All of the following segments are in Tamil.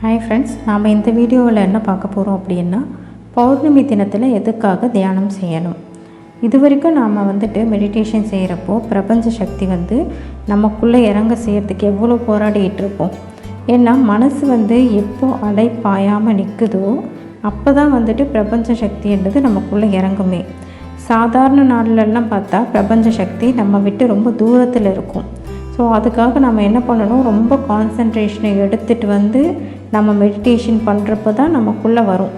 ஹாய் ஃப்ரெண்ட்ஸ் நாம் இந்த வீடியோவில் என்ன பார்க்க போகிறோம் அப்படின்னா பௌர்ணமி தினத்தில் எதுக்காக தியானம் செய்யணும்? இது வரைக்கும் நாம் வந்துட்டு மெடிடேஷன் செய்கிறப்போ பிரபஞ்ச சக்தி வந்து நமக்குள்ளே இறங்க செய்கிறதுக்கு எவ்வளோ போராடிட்டு இருப்போம்? ஏன்னா மனசு வந்து எப்போ அடைப்பாயாமல் பாயாமல் நிற்குதோ அப்போ தான் வந்துட்டு பிரபஞ்ச சக்தின்றது நமக்குள்ளே இறங்குமே. சாதாரண நாள்லலாம் பார்த்தா பிரபஞ்ச சக்தி நம்ம விட்டு ரொம்ப தூரத்தில் இருக்கும். ஸோ அதுக்காக நம்ம என்ன பண்ணணும்? ரொம்ப கான்சன்ட்ரேஷனை எடுத்துகிட்டு வந்து நம்ம மெடிடேஷன் பண்ணுறப்ப தான் நமக்குள்ளே வரும்.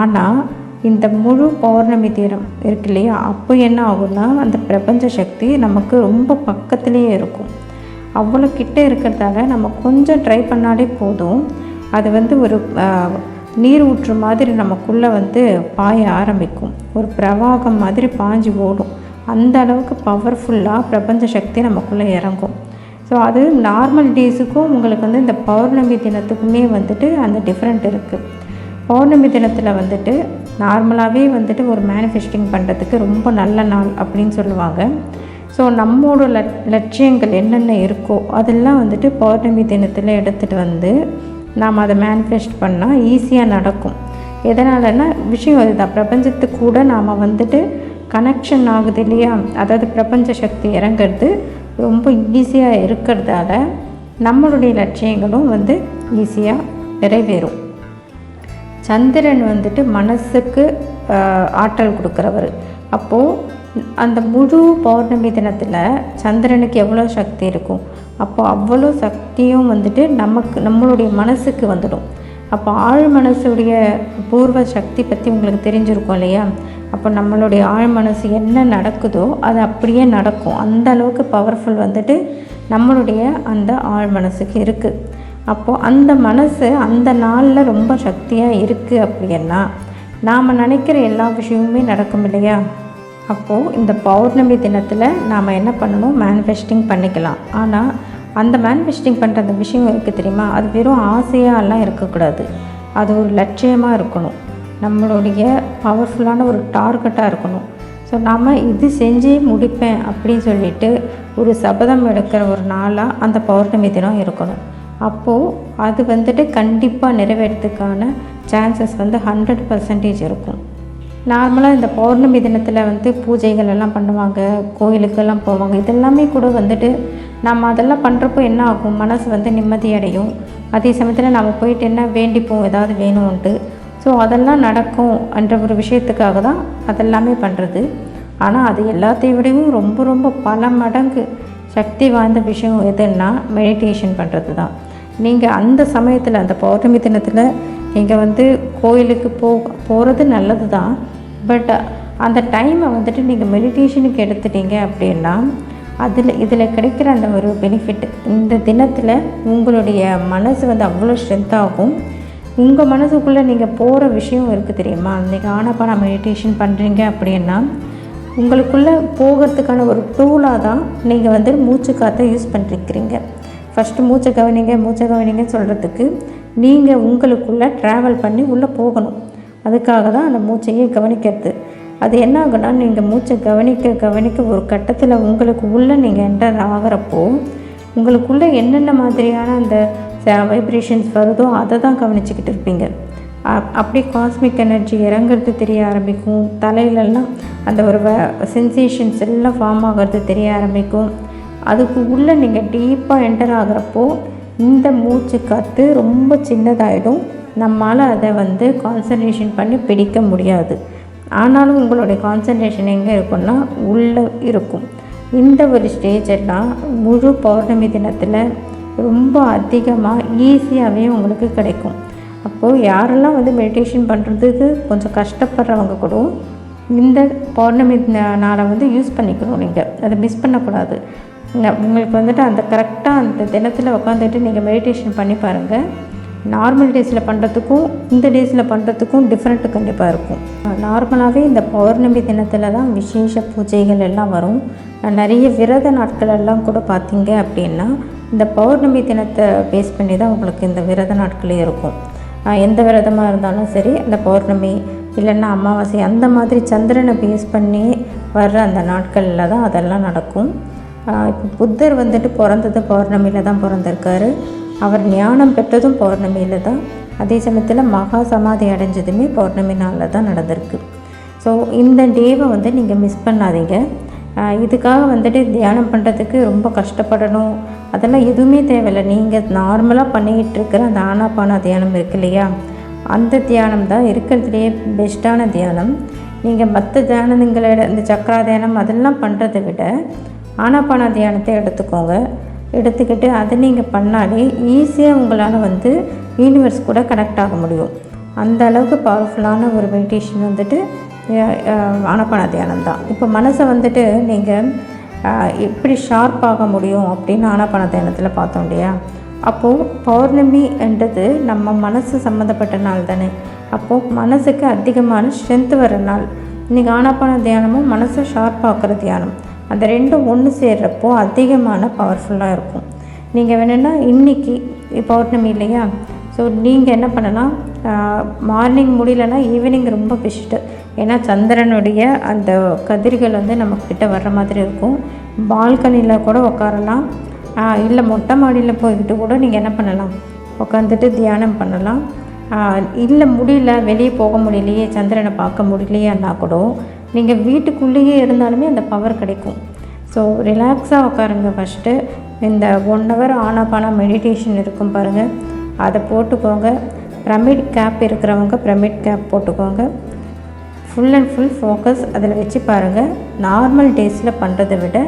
ஆனால் இந்த முழு பௌர்ணமி தீரம் இருக்கு இல்லையா? அப்போ என்ன ஆகும்னா அந்த பிரபஞ்ச சக்தி நமக்கு ரொம்ப பக்கத்துலேயே இருக்கும். அவ்வளோ கிட்டே இருக்கிறதால நம்ம கொஞ்சம் ட்ரை பண்ணாலே போதும். அது வந்து ஒரு நீர் ஊற்று மாதிரி நமக்குள்ளே வந்து பாய ஆரம்பிக்கும். ஒரு பிரவாகம் மாதிரி பாஞ்சு ஓடும். அந்த அளவுக்கு பவர்ஃபுல்லாக பிரபஞ்ச சக்தி நமக்குள்ளே இறங்கும். ஸோ அது நார்மல் டேஸுக்கும் உங்களுக்கு வந்து இந்த பௌர்ணமி தினத்துக்குமே வந்துட்டு அந்த டிஃப்ரெண்ட் இருக்குது பௌர்ணமி தினத்தில் வந்துட்டு நார்மலாகவே வந்துட்டு ஒரு மேனிஃபெஸ்டிங் பண்ணுறதுக்கு ரொம்ப நல்ல நாள் அப்படின்னு சொல்லுவாங்க. ஸோ நம்மளோட லட் லட்சியங்கள் என்னென்ன இருக்கோ அதெல்லாம் வந்துட்டு பௌர்ணமி தினத்தில் எடுத்துகிட்டு வந்து நாம் அதை மேனிஃபெஸ்ட் பண்ணால் ஈஸியாக நடக்கும். எதனாலன்னா விஷயம் அதுதான். பிரபஞ்சத்துக்கு கூட நாம் வந்துட்டு கனெக்ஷன் ஆகுது இல்லையா? அதாவது பிரபஞ்ச சக்தி இறங்குறது ரொம்ப ஈஸியாக இருக்கிறதால நம்மளுடைய லட்சியங்களும் வந்து ஈஸியாக நிறைவேறும். சந்திரன் வந்துட்டு மனசுக்கு ஆற்றல் கொடுக்குறவர். அப்போது அந்த முழு பௌர்ணமி தினத்தில் சந்திரனுக்கு எவ்வளோ சக்தி இருக்கும்? அப்போது அவ்வளோ சக்தியும் வந்துட்டு நமக்கு நம்மளுடைய மனசுக்கு வந்துடும். அப்போ ஆழ் மனசுடைய பூர்வ சக்தி பற்றி உங்களுக்கு தெரிஞ்சிருக்கும் இல்லையா? அப்போ நம்மளுடைய ஆழ் மனசு என்ன நடக்குதோ அது அப்படியே நடக்கும். அந்த அளவுக்கு பவர்ஃபுல் வந்துட்டு நம்மளுடைய அந்த ஆழ் மனசுக்கு இருக்குது அப்போது அந்த மனசு அந்த நாளில் ரொம்ப சக்தியாக இருக்குது அப்படின்னா நாம் நினைக்கிற எல்லா விஷயமுமே நடக்கும் இல்லையா? அப்போது இந்த பௌர்ணமி தினத்தில் நாம் என்ன பண்ணணும்? மேனிஃபெஸ்டிங் பண்ணிக்கலாம். ஆனால் அந்த மேனிஃபெஸ்டிங் பண்ணுற அந்த விஷயம் இருக்குது தெரியுமா? அது வெறும் ஆசையாலாம் இருக்கக்கூடாது. அது ஒரு லட்சியமாக இருக்கணும். நம்மளுடைய பவர்ஃபுல்லான ஒரு டார்கெட்டாக இருக்கணும். ஸோ நாம் இது செஞ்சே முடிப்பேன் அப்படின்னு சொல்லிட்டு ஒரு சபதம் எடுக்கிற ஒரு நாளாக அந்த பௌர்ணமி தினம் இருக்கணும். அப்போது அது வந்துட்டு கண்டிப்பாக நிறைவேறதுக்கான சான்சஸ் வந்து ஹண்ட்ரட் பர்சன்டேஜ் இருக்கும். நார்மலாக இந்த பௌர்ணமி தினத்தில் வந்து பூஜைகள் எல்லாம் பண்ணுவாங்க கோயிலுக்கெல்லாம் போவாங்க. இதெல்லாமே கூட வந்துட்டு நம்ம அதெல்லாம் பண்ணுறப்போ என்ன ஆகும்? மனசு வந்து நிம்மதி அடையும். அதே சமயத்தில் நம்ம போயிட்டு என்ன வேண்டிப்போம்? ஏதாவது வேணும்ன்ட்டு. ஸோ அதெல்லாம் நடக்கும் என்ற ஒரு விஷயத்துக்காக தான் அதெல்லாமே பண்ணுறது ஆனால் அது எல்லாத்தையும் விடவும் ரொம்ப ரொம்ப பல மடங்கு சக்தி வாய்ந்த விஷயம் எதுன்னா மெடிடேஷன் பண்ணுறது தான். நீங்கள் அந்த சமயத்தில் அந்த பௌர்ணமி தினத்தில் நீங்கள் வந்து கோயிலுக்கு போ போகிறது நல்லது தான். பட் uh, அந்த டைமை வந்துட்டு நீங்கள் மெடிடேஷனுக்கு எடுத்துட்டீங்க அப்படின்னா அதில் இதில் கிடைக்கிற அந்த ஒரு பெனிஃபிட் இந்த தினத்தில் உங்களுடைய மனசு வந்து அவ்வளோ ஸ்ட்ரென்த்தாகும் உங்கள் மனசுக்குள்ளே நீங்கள் போகிற விஷயம் இருக்குது தெரியுமா? நீங்கள் ஆனப்பான மெடிடேஷன் பண்ணுறீங்க அப்படின்னா உங்களுக்குள்ளே போகிறதுக்கான ஒரு டூலாக தான் நீங்கள் வந்து மூச்சு காற்றை யூஸ் பண்ணிருக்கிறீங்க ஃபஸ்ட்டு மூச்சை கவனிங்க மூச்சை கவனிங்கன்னு சொல்கிறதுக்கு நீங்கள் உங்களுக்குள்ளே ட்ராவல் பண்ணி உள்ளே போகணும். அதுக்காக தான் அந்த மூச்சையே கவனிக்கிறது. அது என்ன ஆகுனா நீங்கள் மூச்சை கவனிக்க கவனிக்க ஒரு கட்டத்தில் உங்களுக்கு உள்ளே நீங்கள் என்டர் ஆகிறப்போ உங்களுக்குள்ளே என்னென்ன மாதிரியான அந்த வைப்ரேஷன்ஸ் வருதோ அதை தான் கவனிச்சுக்கிட்டு இருப்பீங்க. அப்- அப்படியே காஸ்மிக் எனர்ஜி இறங்குறது தெரிய ஆரம்பிக்கும். தலையிலெல்லாம் அந்த ஒரு சென்சேஷன்ஸ் எல்லாம் ஃபார்ம் ஆகிறது தெரிய ஆரம்பிக்கும். அதுக்கு உள்ளே நீங்கள் டீப்பாக என்டர் ஆகிறப்போ இந்த மூச்சு காற்று ரொம்ப சின்னதாகிடும் நம்மால் அதை வந்து கான்சன்ட்ரேஷன் பண்ணி பிடிக்க முடியாது. ஆனாலும் உங்களுடைய கான்சன்ட்ரேஷன் எங்கே இருக்கும்னா உள்ளே இருக்கும். இந்த ஒரு ஸ்டேஜ் எல்லாம் முழு பௌர்ணமி தினத்தில் ரொம்ப அதிகமாக ஈஸியாகவே உங்களுக்கு கிடைக்கும். அப்போது யாரெல்லாம் வந்து மெடிடேஷன் பண்ணுறதுக்கு கொஞ்சம் கஷ்டப்படுறவங்க கூட இந்த பௌர்ணமி நாளை வந்து யூஸ் பண்ணிக்கணும் நீங்கள் அதை மிஸ் பண்ணக்கூடாது. உங்களுக்கு வந்துட்டு அந்த கரெக்டாக அந்த தினத்தில் உட்காந்துட்டு நீங்கள் மெடிடேஷன் பண்ணி பாருங்கள் நார்மல் டேஸில் பண்ணுறதுக்கும் இந்த டேஸில் பண்ணுறதுக்கும் டிஃப்ரெண்ட்டு கண்டிப்பாக இருக்கும். நார்மலாகவே இந்த பௌர்ணமி தினத்தில் தான் விசேஷ பூஜைகள் எல்லாம் வரும். நிறைய விரத நாட்கள் எல்லாம் கூட பார்த்தீங்க அப்படின்னா இந்த பௌர்ணமி தினத்தை பேஸ் பண்ணி தான் உங்களுக்கு இந்த விரத நாட்களே இருக்கும். எந்த விரதமாக இருந்தாலும் சரி இந்த பௌர்ணமி இல்லைன்னா அமாவாசை அந்த மாதிரி சந்திரனை பேஸ் பண்ணி வர்ற அந்த நாட்களில் தான் அதெல்லாம் நடக்கும். இப்போ புத்தர் வந்துட்டு பிறந்தது பௌர்ணமியில் தான் பிறந்திருக்காரு. அவர் ஞானம் பெற்றதும் பௌர்ணமியில் தான் அதே சமயத்தில் மகா சமாதி அடைஞ்சதுமே பௌர்ணமி நாளில் தான் நடந்திருக்கு. ஸோ இந்த டேவை வந்து நீங்கள் மிஸ் பண்ணாதீங்க. இதுக்காக வந்துட்டு தியானம் பண்ணுறதுக்கு ரொம்ப கஷ்டப்படணும். அதெல்லாம் எதுவுமே தேவையில்லை. நீங்கள் நார்மலாக பண்ணிக்கிட்டு இருக்கிற அந்த ஆனாபானா தியானம் இருக்கு இல்லையா? அந்த தியானம் தான் இருக்கிறதுலேயே பெஸ்ட்டான தியானம். நீங்கள் மற்ற தியானங்களை இந்த சக்கரா தியானம் அதெல்லாம் பண்ணுறதை விட ஆனாபானா தியானத்தை எடுத்துக்கோங்க. எடுத்துக்கிட்டு அதை நீங்கள் பண்ணாலே ஈஸியாக உங்களால் வந்து யூனிவர்ஸ் கூட கனெக்ட் ஆக முடியும். அந்த அளவுக்கு பவர்ஃபுல்லான ஒரு மெடிடேஷன் வந்துட்டு ஆனப்பான தியானம் தான். இப்போ மனசை வந்துட்டு நீங்கள் எப்படி ஷார்ப்பாக முடியும் அப்படின்னு ஆனப்பான தியானத்தில் பார்த்தோம் இல்லையா? அப்போது பௌர்ணமின்றது நம்ம மனசு சம்மந்தப்பட்ட நாள் தானே. அப்போது மனசுக்கு அதிகமான ஸ்ட்ரென்த் வர நாள். இன்றைக்கி ஆனாப்பான தியானமும் மனசை ஷார்ப்பாக்குற தியானம். அந்த ரெண்டும் ஒன்று சேர்றப்போ அதிகமான பவர்ஃபுல்லாக இருக்கும். நீங்கள் வேணுன்னா இன்றைக்கி பௌர்ணமி இல்லையா? ஸோ நீங்கள் என்ன பண்ணலாம்? மார்னிங் முடியலன்னா ஈவினிங் ரொம்ப பெஸ்ட்டு ஏன்னா சந்திரனுடைய அந்த கதிர்கள் வந்து நம்மக்கிட்ட வர்ற மாதிரி இருக்கும். பால்கனியில் கூட உட்காரலாம் இல்லை மொட்டை மாடியில் போய்கிட்டு கூட நீங்கள் என்ன பண்ணலாம்? உட்காந்துட்டு தியானம் பண்ணலாம். இல்லை முடியல வெளியே போக முடியலையே சந்திரனை பார்க்க முடியலையான்னா கூட நீங்கள் வீட்டுக்குள்ளேயே இருந்தாலுமே அந்த பவர் கிடைக்கும். ஸோ ரிலாக்ஸாக உட்காருங்க ஃபஸ்ட்டு இந்த ஒன் ஹவர் ஆனாபானா மெடிடேஷன் இருக்கும் பாருங்கள் அதை போட்டுக்கோங்க. பிரமிட் கேப் இருக்கிறவங்க பிரமிட் கேப் போட்டுக்கோங்க. ஃபுல் அண்ட் ஃபுல் ஃபோக்கஸ் அதில் வச்சு பாருங்கள் நார்மல் டேஸில் பண்ணுறதை விட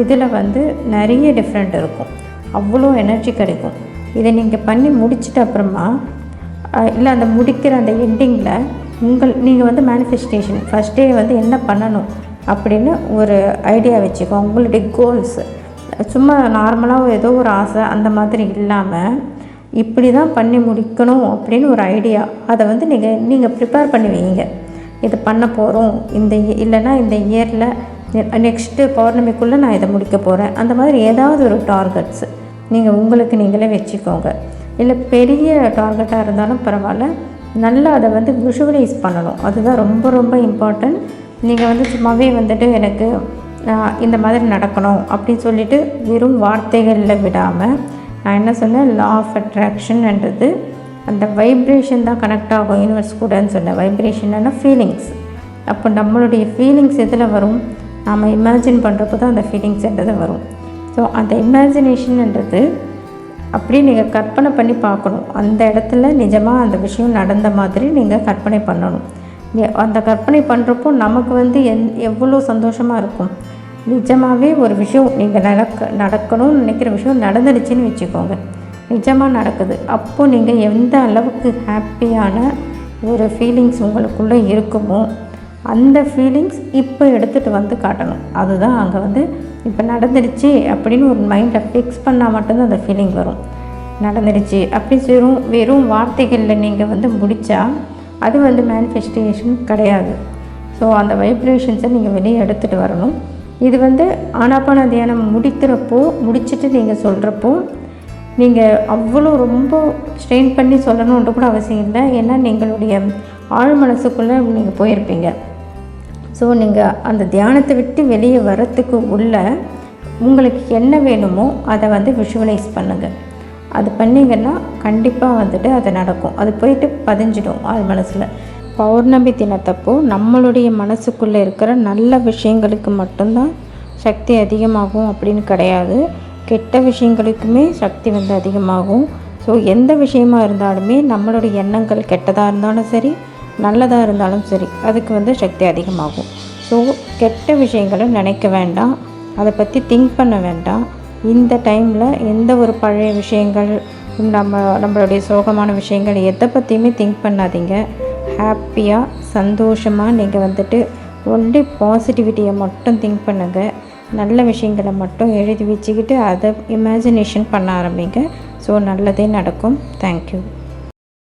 இதில் வந்து நிறைய டிஃப்ரெண்ட் இருக்கும். அவ்வளோ எனர்ஜி கிடைக்கும். இதை நீங்கள் பண்ணி முடிச்சிட்ட அப்புறமா இல்லை அந்த முடிக்கிற அந்த எண்டிங்கில் உங்கள் நீங்கள் வந்து மேனிஃபெஸ்டேஷன் ஃபஸ்ட் டே வந்து என்ன பண்ணணும் அப்படின்னு ஒரு ஐடியா வச்சுக்கோ. உங்களுடைய கோல்ஸ் சும்மா நார்மலாக ஏதோ ஒரு ஆசை அந்த மாதிரி இல்லாமல் இப்படி தான் பண்ணி முடிக்கணும் அப்படின்னு ஒரு ஐடியா அதை வந்து நீங்கள் நீங்கள் ப்ரிப்பேர் பண்ணி வைங்க. இது பண்ண போகிறோம் இந்த இல்லைன்னா இந்த இயரில் நெக்ஸ்ட்டு பௌர்ணமிக்குள்ளே நான் இதை முடிக்க போகிறேன் அந்த மாதிரி ஏதாவது ஒரு டார்கெட்ஸ் நீங்கள் உங்களுக்கு நீங்களே வச்சுக்கோங்க. இல்லை பெரிய டார்கெட்டாக இருந்தாலும் பரவாயில்ல. நல்லா அதை வந்து விஷுவலைஸ் பண்ணணும். அதுதான் ரொம்ப ரொம்ப இம்பார்ட்டன்ட் நீங்கள் வந்து சும்மாவே வந்துட்டு எனக்கு இந்த மாதிரி நடக்கணும் அப்படின்னு சொல்லிட்டு வெறும் வார்த்தைகளில் விடாமல் நான் என்ன சொன்னேன்? லா ஆஃப் அட்ராக்ஷன்ன்றது அந்த வைப்ரேஷன் தான் கனெக்ட் ஆகும். யூனிவர்ஸ் கூடன்னு சொன்னேன். வைப்ரேஷன்னா ஃபீலிங்ஸ் அப்போ நம்மளுடைய ஃபீலிங்ஸ் எதில் வரும்? நாம் இமேஜின் பண்ணுறப்போ தான் அந்த ஃபீலிங்ஸ்ன்றது வரும். ஸோ அந்த இமேஜினேஷன்ன்றது அப்படியே நீங்கள் கற்பனை பண்ணி பார்க்கணும். அந்த இடத்துல நிஜமாக அந்த விஷயம் நடந்த மாதிரி நீங்கள் கற்பனை பண்ணணும். அந்த கற்பனை பண்ணுறப்போ நமக்கு வந்து எந் எவ்வளோ சந்தோஷமாக இருக்கும். நிஜமாகவே ஒரு விஷயம் நீங்கள் நடக்க நடக்கணும்னு நினைக்கிற விஷயம் நடந்துடுச்சின்னு வச்சுக்கோங்க. நிஜமாக நடக்குது. அப்போது நீங்கள் எந்த அளவுக்கு ஹாப்பியான ஒரு ஃபீலிங்ஸ் உங்களுக்குள்ளே இருக்குமோ அந்த ஃபீலிங்ஸ் இப்போ எடுத்துகிட்டு வந்து காட்டணும். அதுதான் அங்கே வந்து இப்போ நடந்துடுச்சு அப்படின்னு ஒரு மைண்டை ஃபிக்ஸ் பண்ணால் மட்டும்தான் அந்த ஃபீலிங் வரும். நடந்துடுச்சு அப்படி வெறும் வெறும் வார்த்தைகளில் நீங்கள் வந்து முடித்தா அது வந்து மேனிஃபெஸ்டேஷன் கிடையாது. ஸோ அந்த வைப்ரேஷன்ஸை நீங்கள் வெளியே எடுத்துகிட்டு வரணும். இது வந்து ஆனாப்பான தியானம் முடிக்கிறப்போ முடிச்சுட்டு நீங்கள் சொல்கிறப்போ நீங்கள் அவ்வளோ ரொம்ப ஸ்ட்ரெயின் பண்ணி சொல்லணுன்ற கூட அவசியம் இல்லை. ஏன்னா நீங்களுடைய ஆழ் மனசுக்குள்ளே நீங்கள் போயிருப்பீங்க. ஸோ நீங்கள் அந்த தியானத்தை விட்டு வெளியே வரத்துக்கு உள்ள உங்களுக்கு என்ன வேணுமோ அதை வந்து விஷுவலைஸ் பண்ணுங்கள் அது பண்ணிங்கன்னா கண்டிப்பாக வந்துட்டு அது நடக்கும். அது போயிட்டு பதிஞ்சிடும் அது மனசில். பௌர்ணமி தினத்தப்போ நம்மளுடைய மனசுக்குள்ளே இருக்கிற நல்ல விஷயங்களுக்கு மட்டும்தான் சக்தி அதிகமாகும் அப்படின்னு கிடையாது. கெட்ட விஷயங்களுக்குமே சக்தி வந்து அதிகமாகும். ஸோ எந்த விஷயமா இருந்தாலுமே நம்மளுடைய எண்ணங்கள் கெட்டதாக இருந்தாலும் சரி நல்லதாக இருந்தாலும் சரி அதுக்கு வந்து சக்தி அதிகமாகும். ஸோ கெட்ட விஷயங்களை நினைக்க வேண்டாம். அதை பற்றி திங்க் பண்ண வேண்டாம். இந்த டைமில் எந்த ஒரு பழைய விஷயங்கள் நம்ம நம்மளுடைய சோகமான விஷயங்கள் எதை பற்றியுமே திங்க் பண்ணாதீங்க. ஹாப்பியாக சந்தோஷமாக நீங்கள் வந்துட்டு ஒன்லி பாசிட்டிவிட்டியை மட்டும் திங்க் பண்ணுங்கள் நல்ல விஷயங்களை மட்டும் எழுதி வச்சுக்கிட்டு அதை இமேஜினேஷன் பண்ண ஆரம்பிங்க. ஸோ நல்லதே நடக்கும். தேங்க்யூ